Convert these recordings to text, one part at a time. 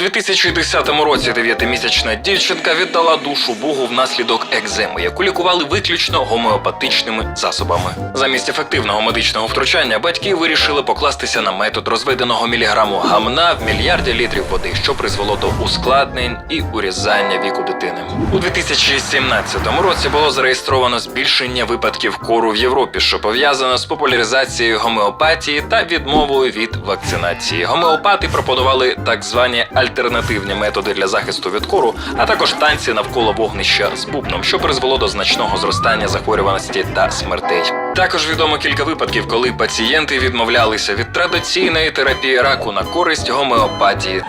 2010 році дев'ятимісячна дівчинка віддала душу Богу внаслідок екземи, яку лікували виключно гомеопатичними засобами. Замість ефективного медичного втручання батьки вирішили покластися на метод розведеного міліграму гамна в мільярді літрів води, що призвело до ускладнень і урізання віку дитини. У 2017 році було зареєстровано збільшення випадків кору в Європі, що пов'язано з популяризацією гомеопатії та відмовою від вакцинації. Гомеопати пропонували так звані альтернативні методи для захисту від кору, а також танці навколо вогнища з бубном, що призвело до значного зростання захворюваності та смертей. Також відомо кілька випадків, коли пацієнти відмовлялися від традиційної терапії раку на користь гомеопатії.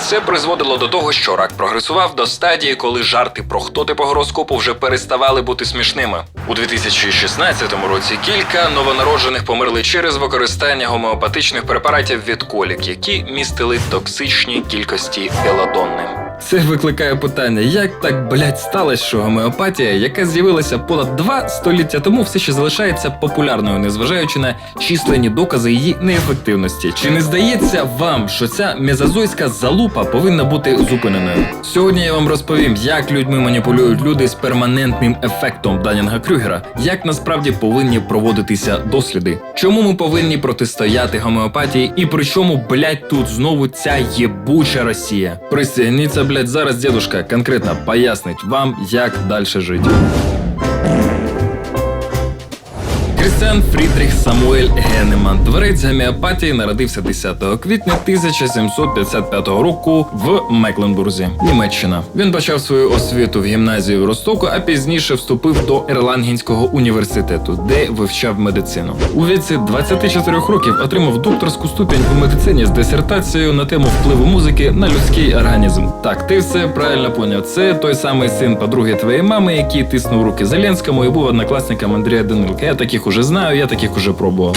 Це призводило до того, що рак прогресував до стадії, коли жарти про хто ти по гороскопу вже переставали бути смішними. У 2016 році кілька новонароджених померли через використання гомеопатичних препаратів від колік, які містили токсичні кількості беладонни. Це викликає питання, як так блять сталося, що гомеопатія, яка з'явилася понад два століття тому, все ще залишається популярною, незважаючи на численні докази її неефективності. Чи не здається вам, що ця мезозойська залупа повинна бути зупиненою? Сьогодні я вам розповім, як людьми маніпулюють люди з перманентним ефектом Данінга Крюгера, як насправді повинні проводитися досліди, чому ми повинні протистояти гомеопатії, і при чому, блять, тут знову ця єбуча Росія. Присягніться, блять, зараз дедушка конкретно пояснить вам, як далі жити. Фрідріх Самуель Генеман, творець гомеопатії, народився 10 квітня 1755 року в Мекленбурзі, Німеччина. Він почав свою освіту в гімназії в Ростоку, а пізніше вступив до Ерлангенського університету, де вивчав медицину. У віці 24 років отримав докторську ступінь у медицині з дисертацією на тему впливу музики на людський організм. Так, ти все правильно поняв. Це той самий син подруги твоєї мами, який тиснув руки Зеленському і був однокласником Андрія Данилка. Я таких уже знаю, я таких уже пробував.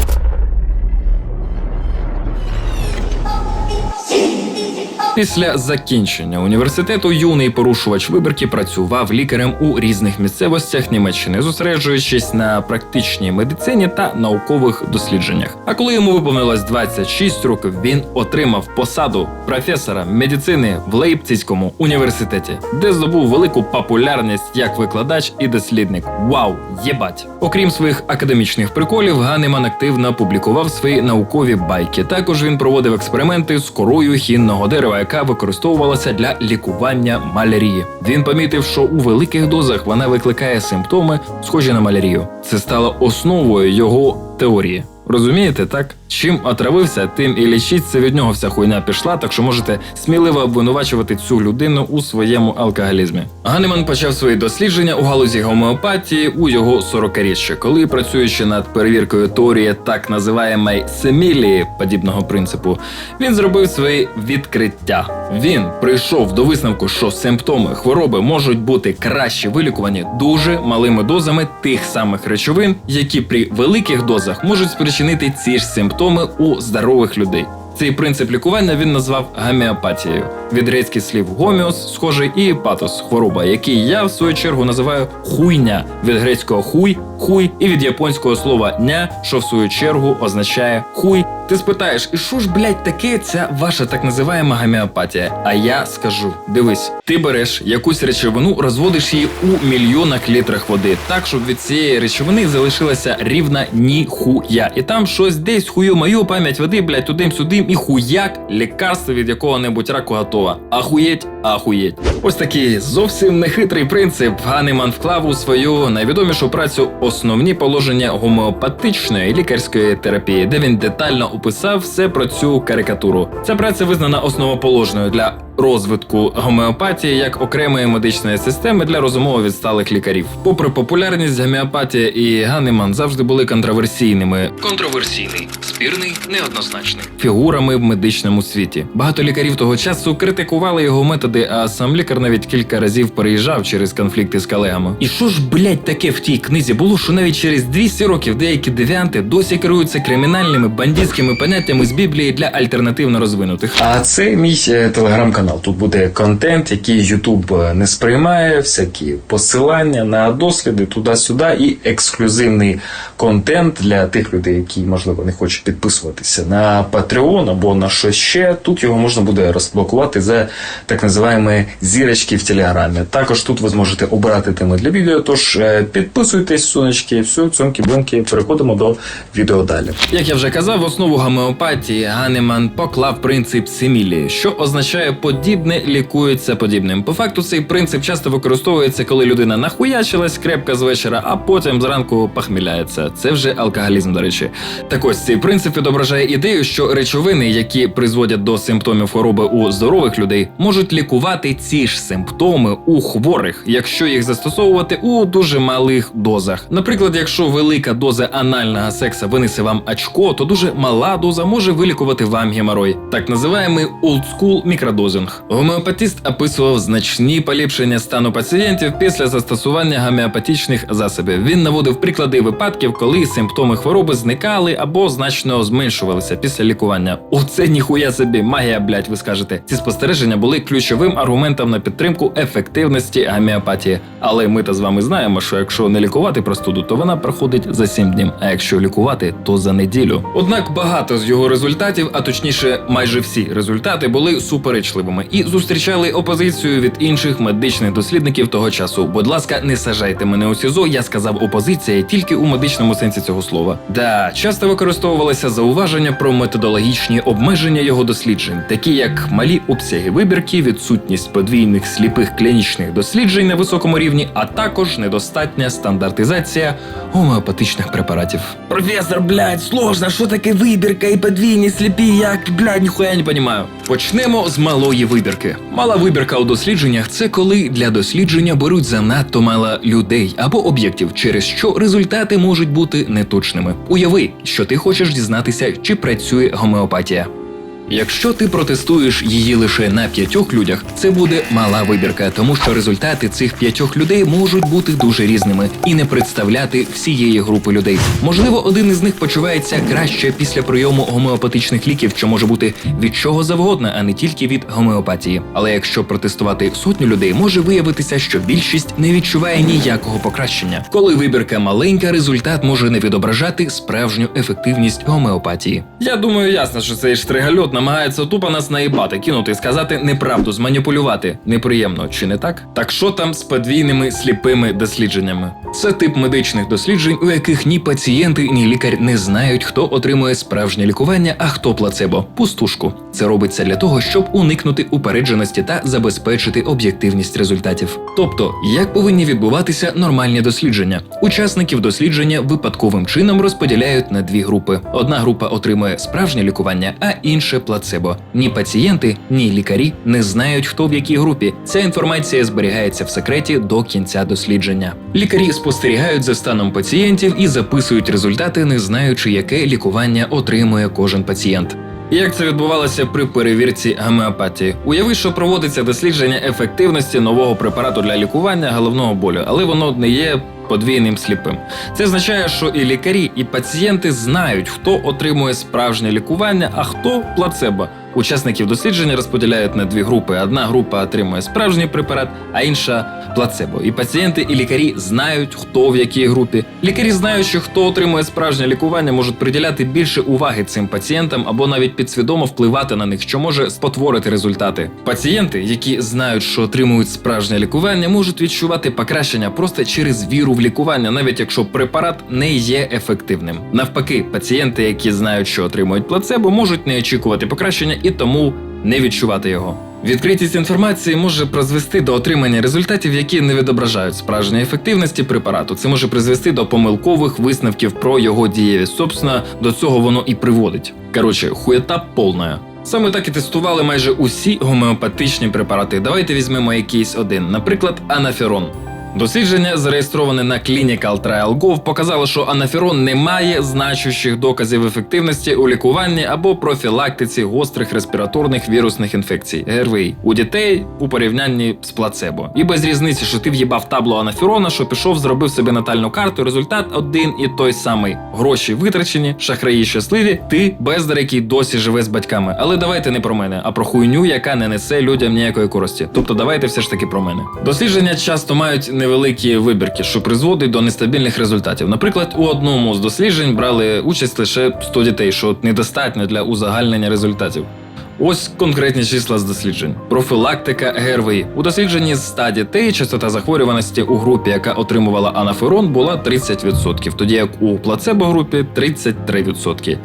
Після закінчення університету юний порушувач вибірки працював лікарем у різних місцевостях Німеччини, зосереджуючись на практичній медицині та наукових дослідженнях. А коли йому виповнилось 26 років, він отримав посаду професора медицини в Лейпцизькому університеті, де здобув велику популярність як викладач і дослідник. Вау, єбать! Окрім своїх академічних приколів, Ганеман активно публікував свої наукові байки. Також він проводив експерименти з корою хінного дерева, яка використовувалася для лікування малярії. Він помітив, що у великих дозах вона викликає симптоми, схожі на малярію. Це стало основою його теорії. Розумієте, так? Чим отравився, тим і лічиться від нього вся хуйня пішла, так що можете сміливо обвинувачувати цю людину у своєму алкоголізмі. Ганеман почав свої дослідження у галузі гомеопатії у його 40-річчя, коли працюючи над перевіркою теорії так називаємої семілії подібного принципу, він зробив свої відкриття. Він прийшов до висновку, що симптоми хвороби можуть бути краще вилікувані дуже малими дозами тих самих речовин, які при великих дозах можуть спричинити ці ж симптоми у здорових людей. Цей принцип лікування він назвав гомеопатією. Від грецьких слів гоміос, схожий, і патос хвороба, який я в свою чергу називаю хуйня від грецького хуй, хуй і від японського слова ня, що в свою чергу означає хуй. Ти спитаєш, і що ж, блядь, таке ця ваша так називаєма гомеопатія? А я скажу: дивись, ти береш якусь речовину, розводиш її у мільйонах літрах води, так щоб від цієї речовини залишилася рівна ніхуя. І там щось десь хую мою пам'ять води, блядь, тудим-сюдим, і хуяк лікарство від якого-небудь раку готова. Ахуєть, ахуєть. Ось такий зовсім нехитрий принцип Ганеман вклав у свою найвідомішу працю основні положення гомеопатичної лікарської терапії, де він детально описав все про цю карикатуру. Ця праця визнана основоположною для розвитку гомеопатії як окремої медичної системи для розумово відсталих лікарів. Попри популярність, гомеопатія і Ганеман завжди були контроверсійними. Контроверсійний, спірний, неоднозначний фігурами в медичному світі. Багато лікарів того часу критикували його методи, а сам лікар навіть кілька разів переїжджав через конфлікти з колегами. І що ж, блять, таке в тій книзі було, що навіть через 200 років деякі девіанти досі керуються кримінальними бандитськими поняттями з Біблії для альтернативно розвинутих. А це мій телеграм-канал. Канал. Тут буде контент, який YouTube не сприймає, всякі посилання на досліди туди-сюди, і ексклюзивний контент для тих людей, які можливо не хочуть підписуватися на Patreon або на щось ще. Тут його можна буде розблокувати за так називаємо зірочки в телеграмі. Також тут ви зможете обирати теми для відео. Тож е, підписуйтесь, сонечки, все, цьомки бомки переходимо до відео далі. Як я вже казав, в основу гомеопатії Ганеман поклав принцип Семілі, що означає подібне лікується подібним. По факту цей принцип часто використовується, коли людина нахуячилась крепка з вечора, а потім зранку похміляється. Це вже алкоголізм, до речі. Так ось цей принцип відображає ідею, що речовини, які призводять до симптомів хвороби у здорових людей, можуть лікувати ці ж симптоми у хворих, якщо їх застосовувати у дуже малих дозах. Наприклад, якщо велика доза анального секса винесе вам очко, то дуже мала доза може вилікувати вам геморой, так називаємий олдскул мікродозинг. Гомеопатист описував значні поліпшення стану пацієнтів після застосування гомеопатичних засобів. Він наводив приклади випадків, коли симптоми хвороби зникали або значно зменшувалися після лікування. Оце ніхуя собі магія, блять, ви скажете. Ці спостереження були ключовим аргументом на підтримку ефективності гомеопатії. Але ми та з вами знаємо, що якщо не лікувати простуду, то вона проходить за 7 днів, а якщо лікувати, то за неділю. Однак багато з його результатів, а точніше, майже всі результати були суперечливими і зустрічали опозицію від інших медичних дослідників того часу. Будь ласка, не сажайте мене у СІЗО. Я сказав опозиція тільки у медичному сенсі цього слова. Да, часто використовувалися зауваження про методологічні обмеження його досліджень, такі як малі обсяги вибірки, відсутність подвійних сліпих клінічних досліджень на високому рівні, а також недостатня стандартизація гомеопатичних препаратів. Професор, блядь, сложно, що таке вибірка і подвійні сліпі, як, блядь, ніхуя не понімаю. Почнемо з малої вибірки. Мала вибірка у дослідженнях це коли для дослідження беруть занадто мало людей або об'єктів, через що результати можуть бути неточними. Уяви, що ти хочеш дізнатися, чи працює гомеопатія. Якщо ти протестуєш її лише на п'ятьох людях, це буде мала вибірка, тому що результати цих п'ятьох людей можуть бути дуже різними і не представляти всієї групи людей. Можливо, один із них почувається краще після прийому гомеопатичних ліків, що може бути від чого завгодно, а не тільки від гомеопатії. Але якщо протестувати сотню людей, може виявитися, що більшість не відчуває ніякого покращення. Коли вибірка маленька, результат може не відображати справжню ефективність гомеопатії. Я думаю, ясно, що цей штригальот намагається тупо нас наїбати, кинути, сказати неправду, зманіпулювати. Неприємно, чи не так? Так що там з подвійними сліпими дослідженнями? Це тип медичних досліджень, у яких ні пацієнти, ні лікар не знають, хто отримує справжнє лікування, а хто плацебо пустушку. Це робиться для того, щоб уникнути упередженості та забезпечити об'єктивність результатів. Тобто, як повинні відбуватися нормальні дослідження? Учасників дослідження випадковим чином розподіляють на дві групи. Одна група отримує справжнє лікування, а інша плацебо. Ні пацієнти, ні лікарі не знають, хто в якій групі. Ця інформація зберігається в секреті до кінця дослідження. Лікарі спостерігають за станом пацієнтів і записують результати, не знаючи, яке лікування отримує кожен пацієнт. Як це відбувалося при перевірці гомеопатії? Уяви, що проводиться дослідження ефективності нового препарату для лікування головного болю, але воно не є подвійним сліпим. Це означає, що і лікарі, і пацієнти знають, хто отримує справжнє лікування, а хто плацебо. Учасників дослідження розподіляють на дві групи. Одна група отримує справжній препарат, а інша плацебо. І пацієнти, і лікарі знають, хто в якій групі. Лікарі знають, що хто отримує справжнє лікування, можуть приділяти більше уваги цим пацієнтам або навіть підсвідомо впливати на них, що може спотворити результати. Пацієнти, які знають, що отримують справжнє лікування, можуть відчувати покращення просто через віру в лікування, навіть якщо препарат не є ефективним. Навпаки, пацієнти, які знають, що отримують плацебо, можуть не очікувати покращення і тому не відчувати його. Відкритість інформації може призвести до отримання результатів, які не відображають справжньої ефективності препарату. Це може призвести до помилкових висновків про його дієвість. Собственно, до цього воно і приводить. Коротше, хуєта повна. Саме так і тестували майже усі гомеопатичні препарати. Давайте візьмемо якийсь один, наприклад, анаферон. Дослідження, зареєстроване на ClinicalTrial.gov, показало, що анаферон не має значущих доказів ефективності у лікуванні або профілактиці гострих респіраторних вірусних інфекцій ГРВІ у дітей у порівнянні з плацебо. І без різниці, що ти в'їбав табло анаферона, що пішов, зробив собі натальну карту. Результат один і той самий: гроші витрачені, шахраї щасливі. Ти бездар, який досі живе з батьками. Але давайте не про мене, а про хуйню, яка не несе людям ніякої користі. Тобто, давайте все ж таки про мене. Дослідження часто мають невеликі вибірки, що призводить до нестабільних результатів. Наприклад, у одному з досліджень брали участь лише 100 дітей, що недостатньо для узагальнення результатів. Ось конкретні числа з досліджень. Профілактика ГРВІ. У дослідженні з 100 дітей частота захворюваності у групі, яка отримувала анаферон, була 30%, тоді як у плацебо-групі 33%.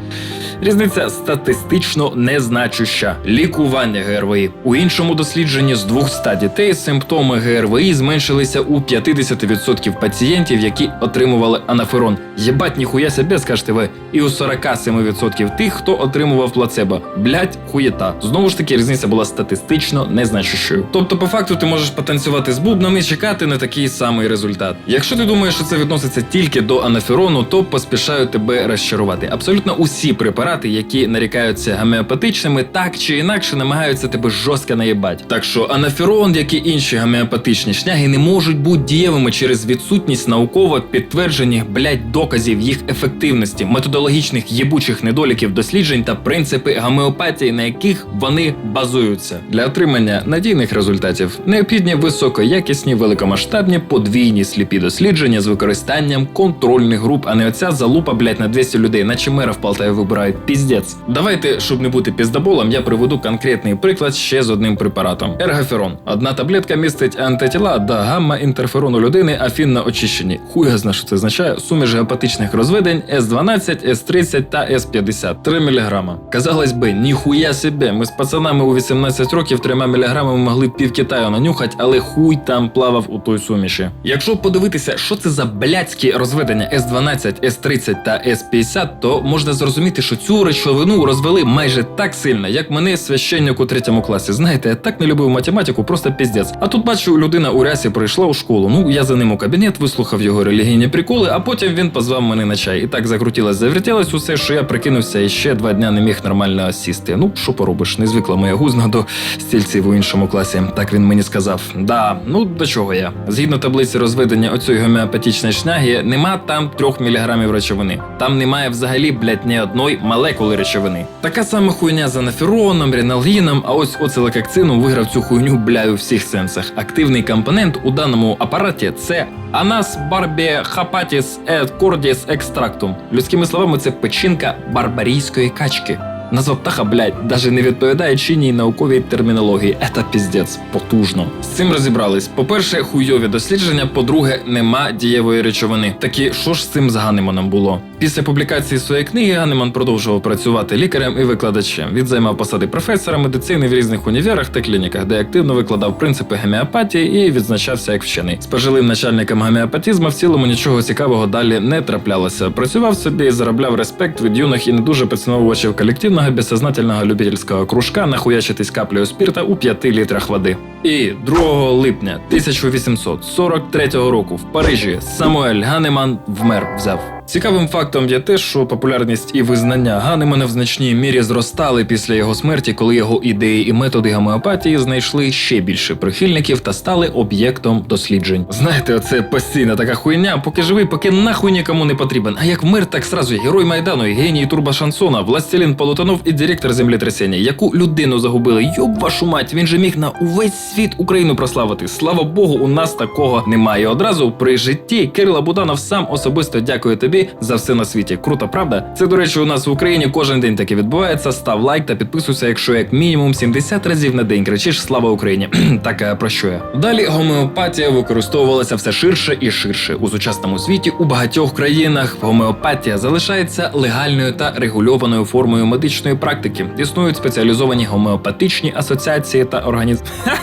Різниця статистично незначуща. Лікування ГРВІ. У іншому дослідженні з 200 дітей симптоми ГРВІ зменшилися у 50% пацієнтів, які отримували анаферон. Єбать, ніхуя себе, скажете ви. І у 47% тих, хто отримував плацебо. Блять, хуєта. Знову ж таки, різниця була статистично незначущою. Тобто, по факту, ти можеш потанцювати з бубном і чекати на такий самий результат. Якщо ти думаєш, що це відноситься тільки до анаферону, то поспішаю тебе розчарувати. Абсолютно усі препарати, які нарікаються гомеопатичними, так чи інакше намагаються тебе жорстко наїбать. Так що анаферон, як і інші гомеопатичні шняги, не можуть бути дієвими через відсутність науково підтверджених блять доказів їх ефективності, методологічних єбучих недоліків досліджень та принципи гомеопатії, на яких вони базуються. Для отримання надійних результатів необхідні високоякісні, великомасштабні подвійні сліпі дослідження з використанням контрольних груп, а не оця залупа, блять, на 200 людей, наче мера в Полтаві вибирають. Піздець. Давайте, щоб не бути піздаболом, я приведу конкретний приклад ще з одним препаратом. Ергоферон. Одна таблетка містить антитіла до гамма-інтерферону людини, афінно очищені. Хуя зна, що це означає суміш гепатичних розведень С12, С30 та С50. 3 мг. Казалось би, ніхуя себе. Ми з пацанами у 18 років 3 мг могли пів Китаю нанюхать, але хуй там плавав у той суміші. Якщо подивитися, що це за блядські розведення С12, С30 та С50, то можна зрозуміти, що цю речовину розвели майже так сильно, як мене священник у третьому класі. Знаєте, я так не любив математику, просто піздець. А тут бачу, людина у рясі прийшла у школу. Ну я за ним у кабінет вислухав його релігійні приколи, а потім він позвав мене на чай. І так закрутилось, завертілось усе, що я прикинувся і ще два дня не міг нормально сісти. Ну що поробиш, не звикла моя гузна до стільців у іншому класі. Так він мені сказав. Да, ну до чого я? Згідно таблиці розведення оцієї гомеопатичної шняги, нема там трьох міліграмів речовини. Там немає взагалі, блядь, ні одної молекули речовини. Така сама хуйня з анафероном, ріналгіном, а ось оцелокакцином виграв цю хуйню бляю у всіх сенсах. Активний компонент у даному апараті це Анас барбіхапатіс et кордіс екстрактум. Людськими словами, це печінка барбарійської качки. Назва птаха, блядь, даже не відповідає чинній науковій термінології. Ета піздець, потужно. З цим розібрались. По-перше, хуйові дослідження, по-друге, нема дієвої речовини. Такі, що ж з цим з Ганеманом було? Після публікації своєї книги Ганеман продовжував працювати лікарем і викладачем. Він займав посади професора медицини в різних універах та клініках, де активно викладав принципи гомеопатії і відзначався як вчений. З пожилим начальником гомеопатізму в цілому нічого цікавого далі не траплялося. Працював собі і заробляв респект від юних і не дуже поціновувачів колективного безсознательного любительського кружка нахуячитись каплею спірта у 5 літрах води. І 2 липня 1843 року в Парижі Самуель Ганеман вмер взяв. Цікавим фактом є те, що популярність і визнання Ганемана в значній мірі зростали після його смерті, коли його ідеї і методи гомеопатії знайшли ще більше прихильників та стали об'єктом досліджень. Знаєте, оце постійна така хуйня, поки живий, поки нахуй нікому не потрібен. А як вмер, так сразу герой майдану, і геній турбошансона, властелін полутонов і директор землетрясення. Яку людину загубили? Йоб вашу мать, він же міг на увесь світ Україну прославити. Слава Богу, у нас такого немає. Одразу при житті Кирила Буданов сам особисто дякує тобі за все на світі. Круто, правда? Це, до речі, у нас в Україні кожен день таке відбувається. Став лайк та підписуйся, якщо як мінімум 70 разів на день кричиш Слава Україні. так а про що я? Далі гомеопатія використовувалася все ширше і ширше. У сучасному світі у багатьох країнах гомеопатія залишається легальною та регульованою формою медичної практики. Існують спеціалізовані гомеопатичні асоціації та організації.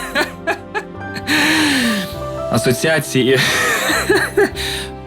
Асоціації.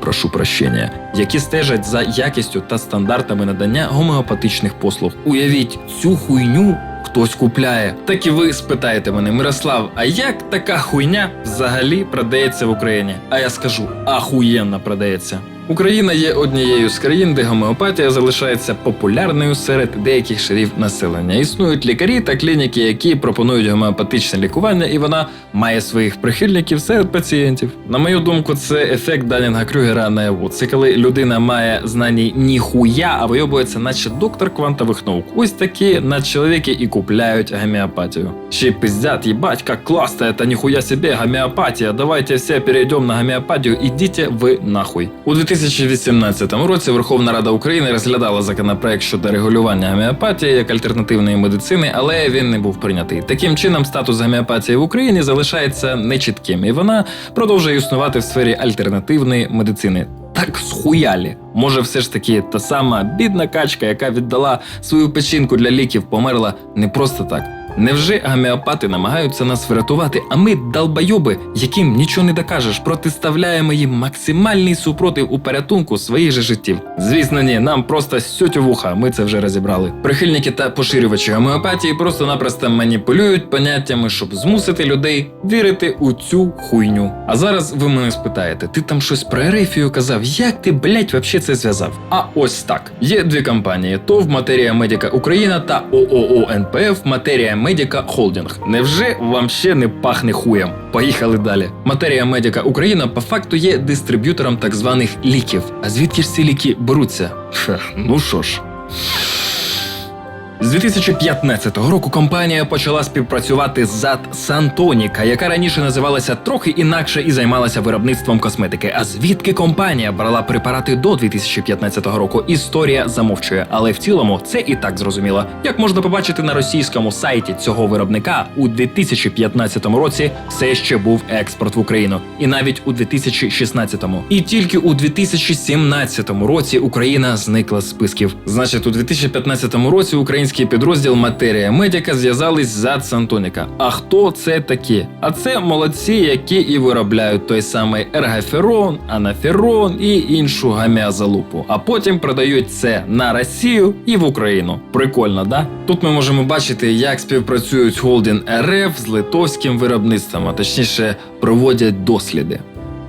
Прошу прощення, які стежать за якістю та стандартами надання гомеопатичних послуг. Уявіть цю хуйню хтось купляє. Так і ви спитаєте мене, Мирослав, а як така хуйня взагалі продається в Україні? А я скажу, ахуєнно продається. Україна є однією з країн, де гомеопатія залишається популярною серед деяких шарів населення. Існують лікарі та клініки, які пропонують гомеопатичне лікування, і вона має своїх прихильників серед пацієнтів. На мою думку, це ефект Данінга Крюгера наяву. Це коли людина має знані ніхуя, а вийобується, наче доктор квантових наук. Ось такі надчоловіки і купляють гомеопатію. Ще пиздят, їбать, як класно, это ніхуя себе гомеопатія. Давайте все перейдемо на гомеопатію, ідіть ви нахуй. У 2018 році Верховна Рада України розглядала законопроект щодо регулювання гомеопатії як альтернативної медицини, але він не був прийнятий. Таким чином, статус гомеопатії в Україні залишається нечітким, і вона продовжує існувати в сфері альтернативної медицини. Так схуялі. Може, все ж таки та сама бідна качка, яка віддала свою печінку для ліків, померла не просто так. Невже гомеопати намагаються нас врятувати, а ми, долбойоби, яким нічого не докажеш, протиставляємо їм максимальний супротив у порятунку своїх же життів? Звісно, ні, нам просто у вуха, ми це вже розібрали. Прихильники та поширювачі гомеопатії просто-напросто маніпулюють поняттями, щоб змусити людей вірити у цю хуйню. А зараз ви мене спитаєте, ти там щось про Ерефію казав? Як ти, блять, вообще це зв'язав? А ось так: є дві компанії: ТОВ Матерія Медіка Україна та ООО НПФ Матерія Медіка Холдинг. Невже вам ще не пахне хуєм? Поїхали далі. Матерія Медіка Україна по факту є дистриб'ютором так званих ліків. А звідки ж ці ліки беруться? Ха, ну що ж. З 2015 року компанія почала співпрацювати з ЗАД Сантоніка, яка раніше називалася трохи інакше і займалася виробництвом косметики. А звідки компанія брала препарати до 2015 року? Історія замовчує, але в цілому це і так зрозуміло. Як можна побачити на російському сайті цього виробника, у 2015 році все ще був експорт в Україну, і навіть у 2016-му. І тільки у 2017 році Україна зникла з списків. Значить, у 2015 році український підрозділ Матерія Медіка зв'язались з ЗАД Сантоніка. А хто це такі? А це молодці, які і виробляють той самий ергоферон, анаферон і іншу гамеазалупу. А потім продають це на Росію і в Україну. Прикольно, да? Тут ми можемо бачити, як співпрацюють холдинг РФ з литовським виробництвом, а точніше проводять досліди.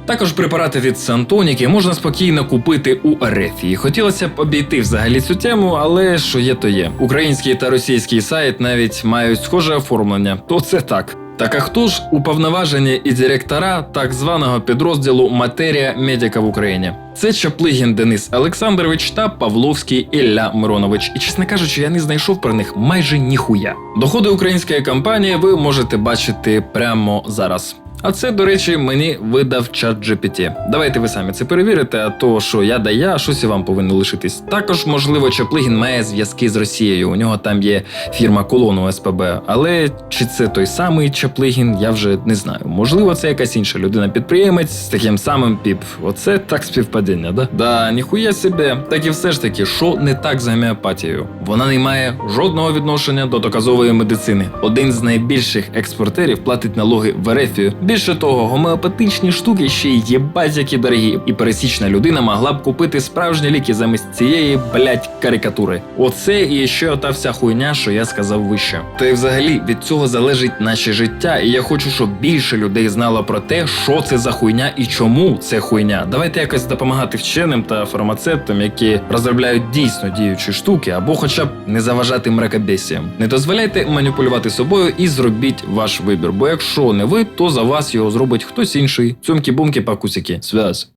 Також препарати від Сантоніки можна спокійно купити у Ерефії. Хотілося б обійти взагалі цю тему, але що є, то є. Український та російський сайт навіть мають схоже оформлення, то це так. Так а хто ж уповноважені і директора так званого підрозділу Матерія Медіка в Україні? Це Чаплигін Денис Олександрович та Павловський Ілля Миронович. І чесно кажучи, я не знайшов про них майже ніхуя. Доходи української компанії ви можете бачити прямо зараз. А це, до речі, мені видав чат GPT. Давайте ви самі це перевірите, а то що я да я, щось і вам повинно лишитись. Також, можливо, Чаплигін має зв'язки з Росією. У нього там є фірма колону СПБ. Але чи це той самий Чаплигін, я вже не знаю. Можливо, це якась інша людина-підприємець з таким самим піп. Оце так співпадіння, да? Да, ніхуя себе. Так і все ж таки, що не так з гомеопатією? Вона не має жодного відношення до доказової медицини. Один з найбільших експортерів платить налоги в Ерефію. Більше того, гомеопатичні штуки ще й єбать які дорогі, і пересічна людина могла б купити справжні ліки замість цієї блять карикатури. Оце і ще ота вся хуйня, що я сказав вище. Та й взагалі від цього залежить наше життя, і я хочу, щоб більше людей знало про те, що це за хуйня і чому це хуйня. Давайте якось допомагати вченим та фармацевтам, які розробляють дійсно діючі штуки, або хоча б не заважати мракобесіям. Не дозволяйте маніпулювати собою і зробіть ваш вибір. Бо якщо не ви, то за вас його зробить хтось інший. Цьомкі-бумки пакусики. Связь.